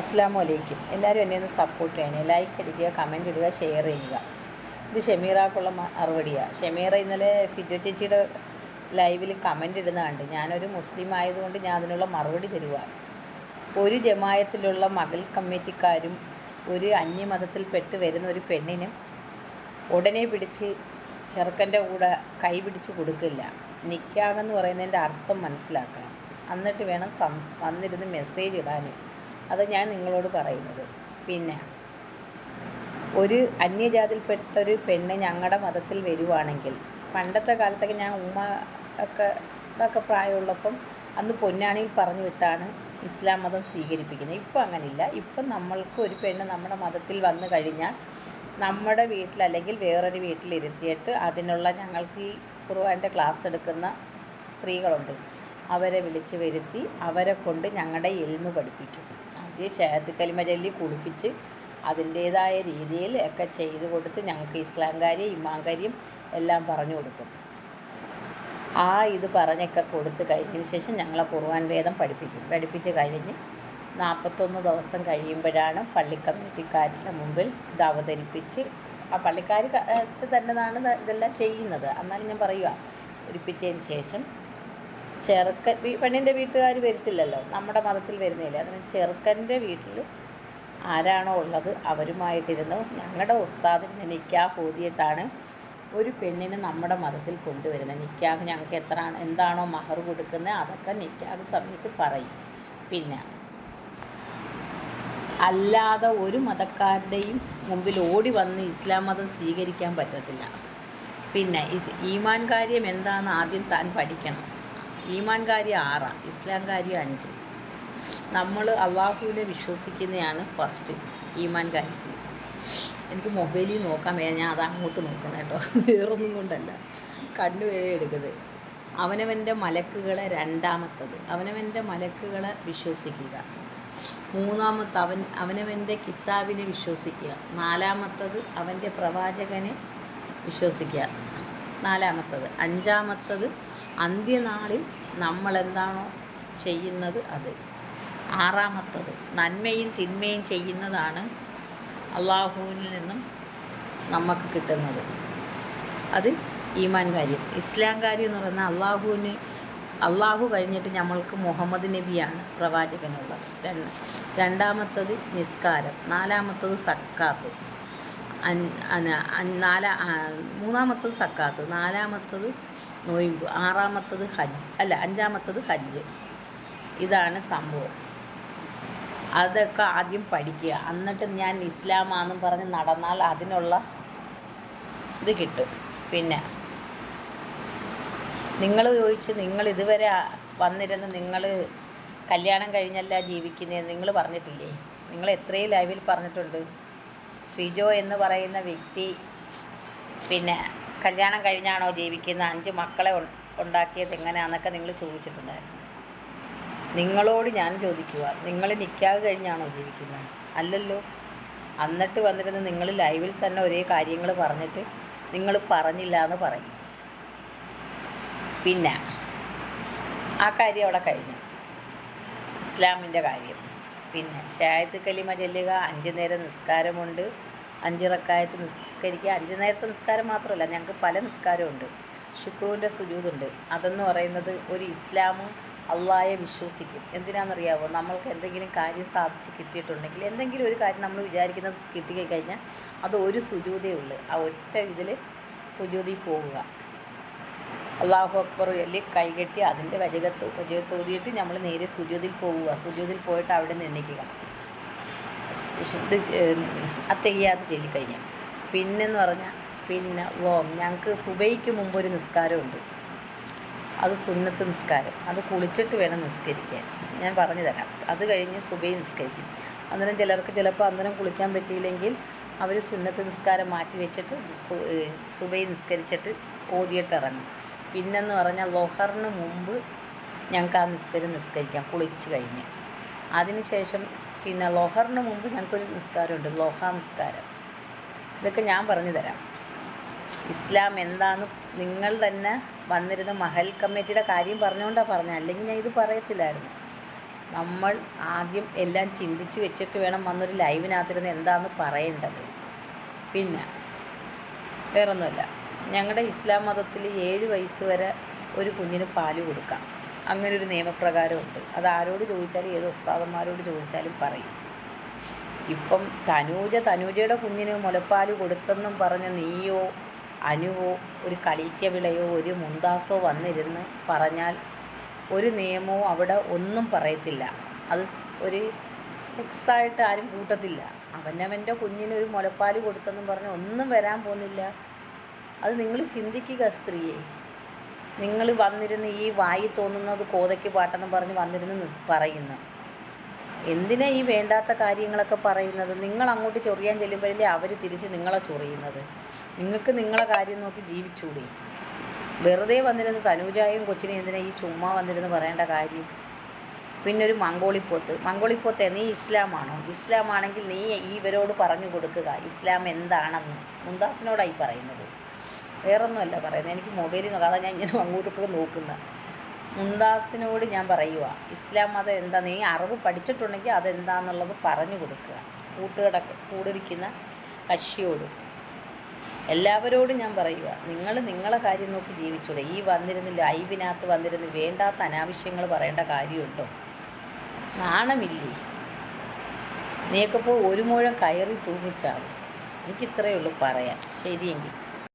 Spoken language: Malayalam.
അസ്സാം വലൈക്കും എല്ലാവരും എന്നെ ഒന്ന് സപ്പോർട്ട് ചെയ്യണേ. ലൈക്ക് അടിക്കുക കമന്റ് ഇടുക ഷെയർ ചെയ്യുക. ഇത് ഷെമീറാക്കുള്ള മറുപടിയാണ് ഷെമീറ ഇന്നലെ ഫിജോ ചേച്ചിയുടെ ലൈവിൽ കമന്റ് ഇടുന്ന കണ്ട് ഞാനൊരു മുസ്ലിം ആയതുകൊണ്ട് ഞാൻ അതിനുള്ള മറുപടി തരുക ഒരു ജമായത്തിലുള്ള മകൾ കമ്മിറ്റിക്കാരും ഒരു അന്യമതത്തിൽപ്പെട്ട് വരുന്ന ഒരു പെണ്ണിനും ഉടനെ പിടിച്ച് ചെറുക്കന്റെ കൂടെ കൈ പിടിച്ച് കൊടുക്കില്ല. നിൽക്കാമെന്ന് പറയുന്നതിന്റെ അർത്ഥം മനസ്സിലാക്കണം. എന്നിട്ട് വേണം സം വന്നിരുന്ന് മെസ്സേജ് ഇടാൻ. അത് ഞാൻ നിങ്ങളോട് പറയുന്നത്. പിന്നെ ഒരു അന്യജാതിയിൽപ്പെട്ട ഒരു പെണ്ണ് ഞങ്ങളുടെ മതത്തിൽ വരുവാണെങ്കിൽ പണ്ടത്തെ കാലത്തൊക്കെ ഞാൻ ഉമ്മ ഒക്കെ ഇതൊക്കെ പ്രായമുള്ളപ്പം അന്ന് പൊന്നാണിയിൽ പറഞ്ഞു വിട്ടാണ് ഇസ്ലാം മതം സ്വീകരിപ്പിക്കുന്നത്. ഇപ്പം അങ്ങനില്ല. ഇപ്പം നമ്മൾക്ക് ഒരു പെണ്ണ് നമ്മുടെ മതത്തിൽ വന്നു കഴിഞ്ഞാൽ നമ്മുടെ വീട്ടിൽ അല്ലെങ്കിൽ വേറൊരു വീട്ടിലിരുത്തിയിട്ട് അതിനുള്ള ഞങ്ങൾക്ക് ഈ ഖുർആന്റെ ക്ലാസ് എടുക്കുന്ന സ്ത്രീകളുണ്ട്. അവരെ വിളിച്ച് വരുത്തി അവരെ കൊണ്ട് ഞങ്ങളുടെ എൽമ് പഠിപ്പിക്കും. ആദ്യം ഷേത്ത് കലിമ ചൊല്ലി കുളിപ്പിച്ച് അതിന്റേതായ രീതിയിൽ ഒക്കെ ചെയ്ത് കൊടുത്ത് ഞങ്ങൾക്ക് ഇസ്ലാം കാര്യം ഇമാം കാര്യം എല്ലാം പറഞ്ഞു കൊടുക്കും. ആ ഇത് പറഞ്ഞൊക്കെ കൊടുത്ത് കഴിഞ്ഞതിന് ശേഷം ഞങ്ങളെ കുർബാൻ വേദം പഠിപ്പിക്കും. പഠിപ്പിച്ച് കഴിഞ്ഞ് നാൽപ്പത്തൊന്ന് ദിവസം കഴിയുമ്പോഴാണ് പള്ളി കമ്മിറ്റിക്കാരുടെ മുമ്പിൽ ഇത് അവതരിപ്പിച്ച് ആ പള്ളിക്കാർ തന്നെയാണ് ഇതെല്ലാം ചെയ്യുന്നത്. എന്നാലും ഞാൻ പറയുക. ഒരുപ്പിച്ചതിന് ശേഷം ചെറുക്കൻ പെണ്ണിന്റെ വീട്ടുകാർ വരത്തില്ലല്ലോ. നമ്മുടെ മതത്തിൽ വരുന്നില്ല. അതിന് ചെറുക്കന്റെ വീട്ടിൽ ആരാണോ ഉള്ളത് അവരുമായിട്ടിരുന്നു ഞങ്ങളുടെ ഉസ്താദിന് നിക്കാഹ് ഓതിയിട്ടാണ് ഒരു പെണ്ണിനെ നമ്മുടെ മതത്തിൽ കൊണ്ടുവരുന്നത്. നിക്കാഹ് ഞങ്ങൾക്ക് എത്ര എന്താണോ മഹർ കൊടുക്കുന്നത് അതൊക്കെ നിക്കാഹ് സമയത്ത് പറയും. പിന്നെ അല്ലാതെ ഒരു മതക്കാരുടെയും മുമ്പിൽ ഓടി വന്ന് ഇസ്ലാം മതം സ്വീകരിക്കാൻ പറ്റത്തില്ല. പിന്നെ ഈമാൻ കാര്യം എന്താണെന്ന് ആദ്യം താൻ പഠിക്കണം. ഈമാൻ കാര്യം ആറാണ് ഇസ്ലാം കാര്യം അഞ്ച്. നമ്മൾ അള്ളാഹുവിനെ വിശ്വസിക്കുന്നതാണ് ഫസ്റ്റ് ഈമാൻ കാര്യത്തിൽ എനിക്ക് മൊബൈലിൽ നോക്കാൻ വേ ഞാൻ അത് അങ്ങോട്ട് കേട്ടോ. വേറൊന്നും കൊണ്ടല്ല. കണ്ണു വരെ എടുക്കുന്നത് അവനവന്റെ മലക്കുകളെ രണ്ടാമത്തത്. അവനവന്റെ മലക്കുകളെ വിശ്വസിക്കുക. മൂന്നാമത്തെ അവൻ അവനവന്റെ കിതാബിനെ വിശ്വസിക്കുക. നാലാമത്തത് അവന്റെ പ്രവാചകനെ വിശ്വസിക്കുക. നാലാമത്തത്. അഞ്ചാമത്തത് അന്ത്യനാളിൽ നമ്മളെന്താണോ ചെയ്യുന്നത് അത്. ആറാമത്തത് നന്മയും തിന്മയും ചെയ്യുന്നതാണ് അള്ളാഹുവിൽ നിന്നും നമുക്ക് കിട്ടുന്നത്. അത് ഈമാൻ കാര്യം. ഇസ്ലാം കാര്യം എന്ന് പറയുന്നത് അള്ളാഹുവിന് അള്ളാഹു കഴിഞ്ഞിട്ട് നമ്മൾക്ക് മുഹമ്മദ് നബിയാണ് പ്രവാചകനുള്ളത്. രണ്ട് രണ്ടാമത്തത് നിസ്കാരം നാലാമത്തത് സക്കാത്ത്. നാലാ മൂന്നാമത്തത് സക്കാത്ത് നാലാമത്തത് നൊയിമ്പ്. ആറാമത്തത് ഹജ്ജ്. അല്ല അഞ്ചാമത്തത് ഹജ്ജ്. ഇതാണ് സംഭവം. അതൊക്കെ ആദ്യം പഠിക്കുക. എന്നിട്ട് ഞാൻ ഇസ്ലാമാണെന്നും പറഞ്ഞ് നടന്നാൽ അതിനുള്ള ഇത് കിട്ടും. പിന്നെ നിങ്ങൾ ചോദിച്ച് നിങ്ങൾ ഇതുവരെ വന്നിരുന്ന് നിങ്ങൾ കല്യാണം കഴിഞ്ഞല്ല ജീവിക്കുന്നത് നിങ്ങൾ പറഞ്ഞിട്ടില്ലേ? നിങ്ങൾ എത്രയും ലൈവിൽ പറഞ്ഞിട്ടുണ്ട്. ഫിജോ എന്ന് പറയുന്ന വ്യക്തി പിന്നെ കല്യാണം കഴിഞ്ഞാണോ ജീവിക്കുന്ന അഞ്ച് മക്കളെ ഉണ്ടാക്കിയത് എങ്ങനെയാണെന്നൊക്കെ നിങ്ങൾ ചോദിച്ചിട്ടുണ്ടായിരുന്നു. നിങ്ങളോട് ഞാൻ ചോദിക്കുക നിങ്ങൾ നിൽക്കാതെ കഴിഞ്ഞാണോ ജീവിക്കുന്നത്? അല്ലല്ലോ. എന്നിട്ട് വന്നിരുന്ന് നിങ്ങൾ ലൈവിൽ തന്നെ ഒരേ കാര്യങ്ങൾ പറഞ്ഞിട്ട് നിങ്ങൾ പറഞ്ഞില്ല എന്ന് പറയും. പിന്നെ ആ കാര്യം അവിടെ കഴിഞ്ഞു. ഇസ്ലാമിന്റെ കാര്യം. പിന്നെ ഷായത്ത് കലിമ ചെല്ലുക അഞ്ച് നേരം നിസ്കാരമുണ്ട്. അഞ്ച് റക്കായത്ത് നിസ്കരിക്കുക. അഞ്ച് നേരത്തെ നിസ്കാരം മാത്രമല്ല ഞങ്ങൾക്ക് പല നിസ്കാരമുണ്ട് ഷുക്കുവിന്റെ സുജൂതുണ്ട്. അതെന്ന് പറയുന്നത് ഒരു ഇസ്ലാമും അള്ളായെ വിശ്വസിക്കും. എന്തിനാണെന്നറിയാവോ? നമ്മൾക്ക് എന്തെങ്കിലും കാര്യം സാധിച്ച് കിട്ടിയിട്ടുണ്ടെങ്കിൽ എന്തെങ്കിലും ഒരു കാര്യം നമ്മൾ വിചാരിക്കുന്നത് കിട്ടി കഴിഞ്ഞാൽ അത് ഒരു സുജൂതേ ഉള്ളൂ. ആ ഒറ്റ ഇതിൽ സുജൂതി പോവുക. അള്ളാഹു അക്ബർ അല്ലെ കൈകെട്ടി അതിന്റെ വജകത്ത് വജകത്ത് ഓടിയിട്ട് നമ്മൾ നേരെ സുജൂതിൽ പോവുക. സുജൂതിൽ പോയിട്ട് അവിടെ നിന്ന് എണ്ണിക്കുക ഇത് അത്തയ്യാത്ത് ചൊല്ലിക്കഴിഞ്ഞാൽ പിന്നെന്ന് പറഞ്ഞാൽ പിന്നെ ഓം ഞങ്ങൾക്ക് സുബൈക്ക് മുമ്പ് ഒരു നിസ്കാരമുണ്ട് അത് സുന്നത്ത് നിസ്കാരം. അത് കുളിച്ചിട്ട് വേണം നിസ്കരിക്കാൻ. ഞാൻ പറഞ്ഞു തരാം അത് കഴിഞ്ഞ് സുബൈ നിസ്കരിക്കും. അന്നേരം ചിലർക്ക് ചിലപ്പോൾ അന്നേരം കുളിക്കാൻ പറ്റിയില്ലെങ്കിൽ അവർ സുന്നത്ത് നിസ്കാരം മാറ്റി വെച്ചിട്ട് സുബൈ നിസ്കരിച്ചിട്ട് ഓതിയിട്ട് ഇറങ്ങും. പിന്നെന്ന് പറഞ്ഞാൽ ലൊഹറിന് മുമ്പ് ഞങ്ങൾക്ക് ആ നിസ്കാരം നിസ്കരിക്കാം. കുളിച്ച് കഴിഞ്ഞ്. അതിനുശേഷം പിന്നെ ലോഹറിന് മുമ്പ് ഞങ്ങൾക്കൊരു നിസ്കാരമുണ്ട് ലോഹ നിസ്കാരം. ഇതൊക്കെ ഞാൻ പറഞ്ഞു തരാം. ഇസ്ലാം എന്താന്ന് നിങ്ങൾ തന്നെ വന്നിരുന്ന മഹൽ കമ്മിറ്റിയുടെ കാര്യം പറഞ്ഞുകൊണ്ടാണ് പറഞ്ഞത്. അല്ലെങ്കിൽ ഞാൻ ഇത് പറയത്തില്ലായിരുന്നു. നമ്മൾ ആദ്യം എല്ലാം ചിന്തിച്ച് വെച്ചിട്ട് വേണം വന്നൊരു ലൈവിനകത്തിരുന്ന് എന്താണെന്ന് പറയേണ്ടത്. പിന്നെ വേറൊന്നുമില്ല. ഞങ്ങളുടെ ഇസ്ലാം മതത്തിൽ ഏഴ് വയസ്സ് വരെ ഒരു കുഞ്ഞിന് പാൽ കൊടുക്കാം. അങ്ങനെ ഒരു നിയമപ്രകാരമുണ്ട്. അത് ആരോട് ചോദിച്ചാലും ഏത് ഉസ്താദന്മാരോട് ചോദിച്ചാലും പറയും. ഇപ്പം തനൂജ തനൂജയുടെ കുഞ്ഞിന് മുലപ്പാൽ കൊടുത്തെന്നും പറഞ്ഞ് നീയോ അനുവോ ഒരു കളിക്കവിളയോ ഒരു മുന്താസോ വന്നിരുന്ന് പറഞ്ഞാൽ ഒരു നിയമവും അവിടെ ഒന്നും പറയത്തില്ല. അത് ഒരു സെക്സായിട്ട് ആരും കൂട്ടത്തില്ല. അവനവന്റെ കുഞ്ഞിന് ഒരു മുലപ്പാൽ കൊടുത്തെന്നും പറഞ്ഞ് ഒന്നും വരാൻ പോകുന്നില്ല. അത് നിങ്ങൾ ചിന്തിക്കുക സ്ത്രീയെ. നിങ്ങൾ വന്നിരുന്ന് ഈ വായി തോന്നുന്നത് കോതയ്ക്ക് പാട്ടെന്ന് പറഞ്ഞ് വന്നിരുന്ന് പറയുന്നു. എന്തിനാ ഈ വേണ്ടാത്ത കാര്യങ്ങളൊക്കെ പറയുന്നത്? നിങ്ങൾ അങ്ങോട്ട് ചൊറിയാൻ ചെല്ലുമ്പോഴല്ലേ അവർ തിരിച്ച് നിങ്ങളെ ചൊറിയുന്നത്? നിങ്ങൾക്ക് നിങ്ങളെ കാര്യം നോക്കി ജീവിച്ചൂടെ? വെറുതെ വന്നിരുന്ന് തനൂജായും കൊച്ചിനെ എന്തിനാ ഈ ചുമ്മാ വന്നിരുന്ന് പറയേണ്ട കാര്യം? പിന്നെ ഒരു മംഗോളിപ്പോത്ത്. മംഗോളിപ്പോത്തെ നീ ഇസ്ലാമാണോ? ഇസ്ലാമാണെങ്കിൽ നീ ഇവരോട് പറഞ്ഞു കൊടുക്കുക. ഇസ്ലാം എന്താണെന്ന് മുന്താസിനോടായി പറയുന്നത്. വേറൊന്നുമല്ല പറയുന്നത്. എനിക്ക് മൊബൈലിൽ കാണാൻ ഞാൻ ഇങ്ങനെ അങ്ങോട്ടൊക്കെ നോക്കുന്നത് മുന്താസിനോട് ഞാൻ പറയുക ഇസ്ലാം മതം എന്താ? നീ അറിവ് പഠിച്ചിട്ടുണ്ടെങ്കിൽ അതെന്താന്നുള്ളത് പറഞ്ഞു കൊടുക്കുക. കൂട്ടുകട കൂടിരിക്കുന്ന കക്ഷിയോട്. എല്ലാവരോടും ഞാൻ പറയുക നിങ്ങൾ നിങ്ങളെ കാര്യം നോക്കി ജീവിച്ചൂടെ ഈ വന്നിരുന്ന് ലൈവിനകത്ത് വന്നിരുന്ന് വേണ്ടാത്ത അനാവശ്യങ്ങൾ പറയേണ്ട കാര്യമുണ്ടോ? നാണമില്ലേ? നീയൊക്കെ പോയി ഒരു മുഴം കയറി തൂങ്ങിച്ചാവും എനിക്കിത്രയേ ഉള്ളൂ പറയാൻ. ശരിയെങ്കിൽ.